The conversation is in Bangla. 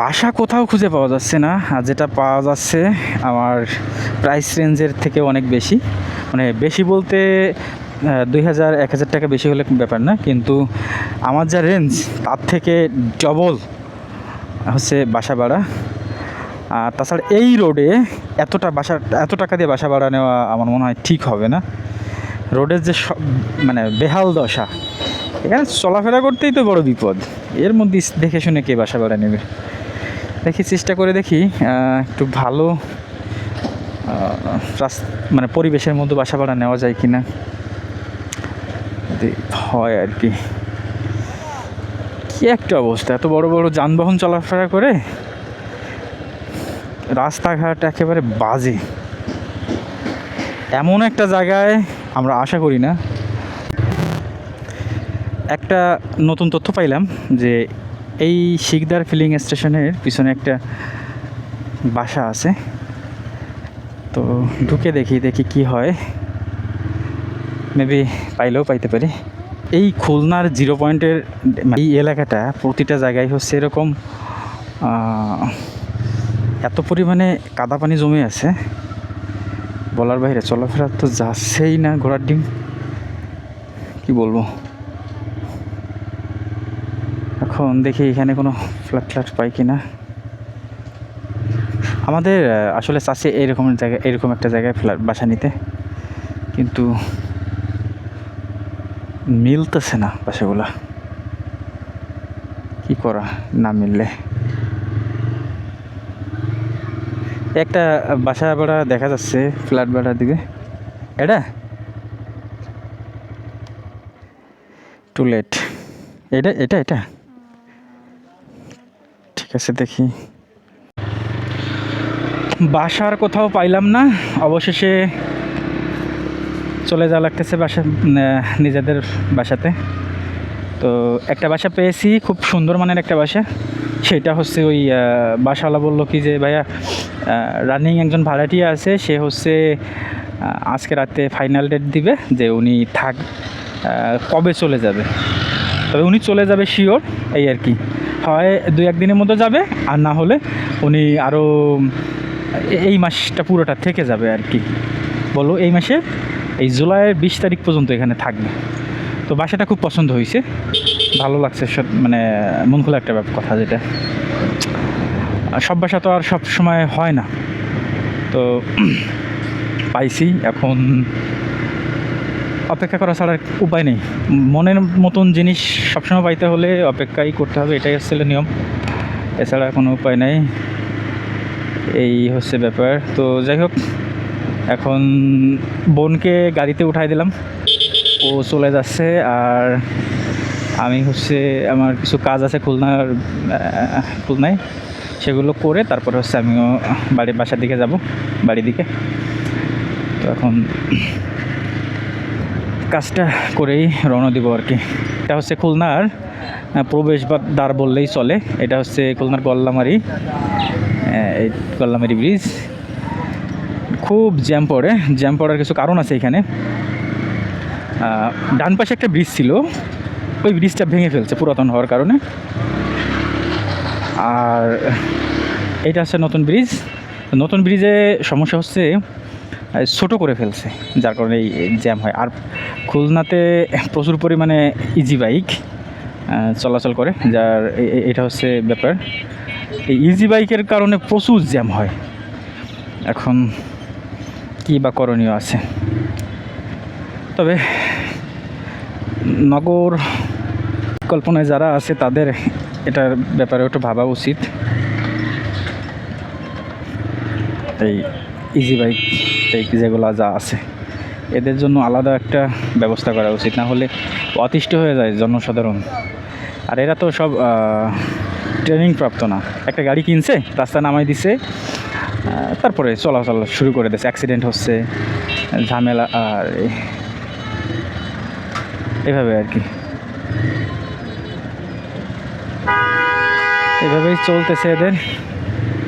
বাসা কোথাও খুঁজে পাওয়া যাচ্ছে না, আর যেটা পাওয়া যাচ্ছে আমার প্রাইস রেঞ্জের থেকে অনেক বেশি। মানে বেশি বলতে দুই হাজার, এক হাজার টাকা বেশি হলে ব্যাপার না, কিন্তু আমার যা রেঞ্জ তার থেকে ডবল হচ্ছে বাসা ভাড়া। আর তাছাড়া এই রোডে এতটা বাসা, এত টাকা দিয়ে বাসা ভাড়া নেওয়া আমার মনে হয় ঠিক হবে না। রোডের যে সব মানে বেহাল দশা, এখানে চলাফেরা করতেই তো বড় বিপদ। এর মধ্যে দেখে শুনে কে বাসা ভাড়া নেবে? দেখি, চেষ্টা করে দেখি একটু ভালো মানে পরিবেশের মধ্যে বাসা ভাড়া নেওয়া যায় কি না হয় আর কি। কি একটা অবস্থা, এত বড় বড় যানবাহন চলাফেরা করে রাস্তাঘাট একেবারে বাজে। এমন একটা জায়গায় আমরা আশা করি না। একটা নতুন তথ্য পাইলাম যে এই শিকদার ফিলিং স্টেশনের পিছনে একটা বাসা আছে। তো ঢুকে দেখি দেখি কি হয়। মেবি পাইলেও পাইতে পারি। এই খুলনার জিরো পয়েন্টের এই এলাকাটা প্রতিটা জায়গায় হচ্ছে এরকম এত পরিমাণে কাদা পানি জমে আছে। বলার বাইরে চলাফেরা তো যাচ্ছেই না ঘোড়ার ডিম। কি বলব? এখন দেখি এখানে কোনো ফ্ল্যাট ফ্ল্যাট পাই কি না আমাদের আসলে চাষে এরকম জায়গায় এরকম একটা জায়গায় ফ্ল্যাট, বাসা নিতে। কিন্তু মিলতেছে না বাসাগুলা। কি করা না মিললে? একটা বাসা ভাড়া দেখা যাচ্ছে ফ্ল্যাট ভাড়ার দিকে। এটা? টু লেট এটা এটা এটা? ঠিক আছে দেখি বাসার কোথাও পাইলাম না। অবশেষে চলে যাওয়া লাগতেছে বাসা নিজেদের বাসাতে। তো একটা বাসা পেয়েছি, খুব সুন্দর মানের একটা বাসা। সেটা হচ্ছে ওই বাসাওয়ালা বলল কি যে, ভাইয়া রানিং একজন ভাড়াটিয়া আছে, সে হচ্ছে আজকে রাতে ফাইনাল ডেট দিবে যে উনি থাক কবে চলে যাবে? তবে উনি চলে যাবে শিওর এই আর কি। হয় দুই একদিনের মধ্যে যাবে, আর না হলে উনি আরও এই মাসটা পুরোটা থেকে যাবে আর কি। বলো এই মাসে, এই জুলাইয়ের বিশ তারিখ পর্যন্ত এখানে থাকবে। তো বাসাটা খুব পছন্দ হয়েছে। ভালো লাগছে, সব মানে মন খোলা একটা ব্যাপার কথা যেটা। সব বাসা তো আর সব সময় হয় না। তো পাইছি, এখন অপেক্ষা করা ছাড়া উপায় নেই। মনের মতন জিনিস সবসময় পাইতে হলে অপেক্ষাই করতে হবে, এটাই হচ্ছে নিয়ম। এছাড়া কোনো উপায় নেই। এই হচ্ছে ব্যাপার। তো যাই হোক, এখন বোনকে গাড়িতে উঠাই দিলাম। ও চলে যাচ্ছে আর আমি হচ্ছে আমার কিছু কাজ আছে খুলনার খুলনায়। সেগুলো করে তারপরে হচ্ছে আমিও বাড়ির বাসার দিকে যাব, বাড়ির দিকে। তো এখন কাজটা করেই রওনা দিব আর কি। এটা হচ্ছে খুলনার প্রবেশ বা দ্বার বললেই চলে। এটা হচ্ছে খুলনার গল্লামারি এই গল্লামারি ব্রিজ খুব জ্যাম পড়ে জ্যাম পড়ার কিছু কারণ আছে এখানে। ডান পাশে একটা ব্রিজ ছিল। ওই ব্রিজটা ভেঙে ফেলছে পুরাতন হওয়ার কারণে। আর এটা হচ্ছে নতুন ব্রিজ নতুন ব্রিজে সমস্যা হচ্ছে ছোট করে ফেলছে, যার কারণে এই জ্যাম হয়। আর খুলনাতে প্রচুর পরিমাণে ইজি বাইক চলাচল করে, যার এটা হচ্ছে ব্যাপার। এই ইজি বাইকের কারণে প্রচুর জ্যাম হয়। এখন কী বা করণীয় আছে? তবে নগর কল্পনায় যারা আছে, তাদের এটার ব্যাপারে একটু ভাবা উচিত। এই ইজি বাইক টাইপ যেগুলো যা আছে। এদের জন্য আলাদা একটা ব্যবস্থা করা উচিত, না হলে অতিষ্ঠ হয়ে যায় জনসাধারণ। আর এরা তো সব ট্রেনিং প্রাপ্ত না। একটা গাড়ি কিনছে রাস্তা নামাই দিছে তারপরে চলাচল শুরু করে দিয়েছে অ্যাক্সিডেন্ট হচ্ছে, ঝামেলা, আর এভাবে আর কি। এভাবেই চলতেছে এদের।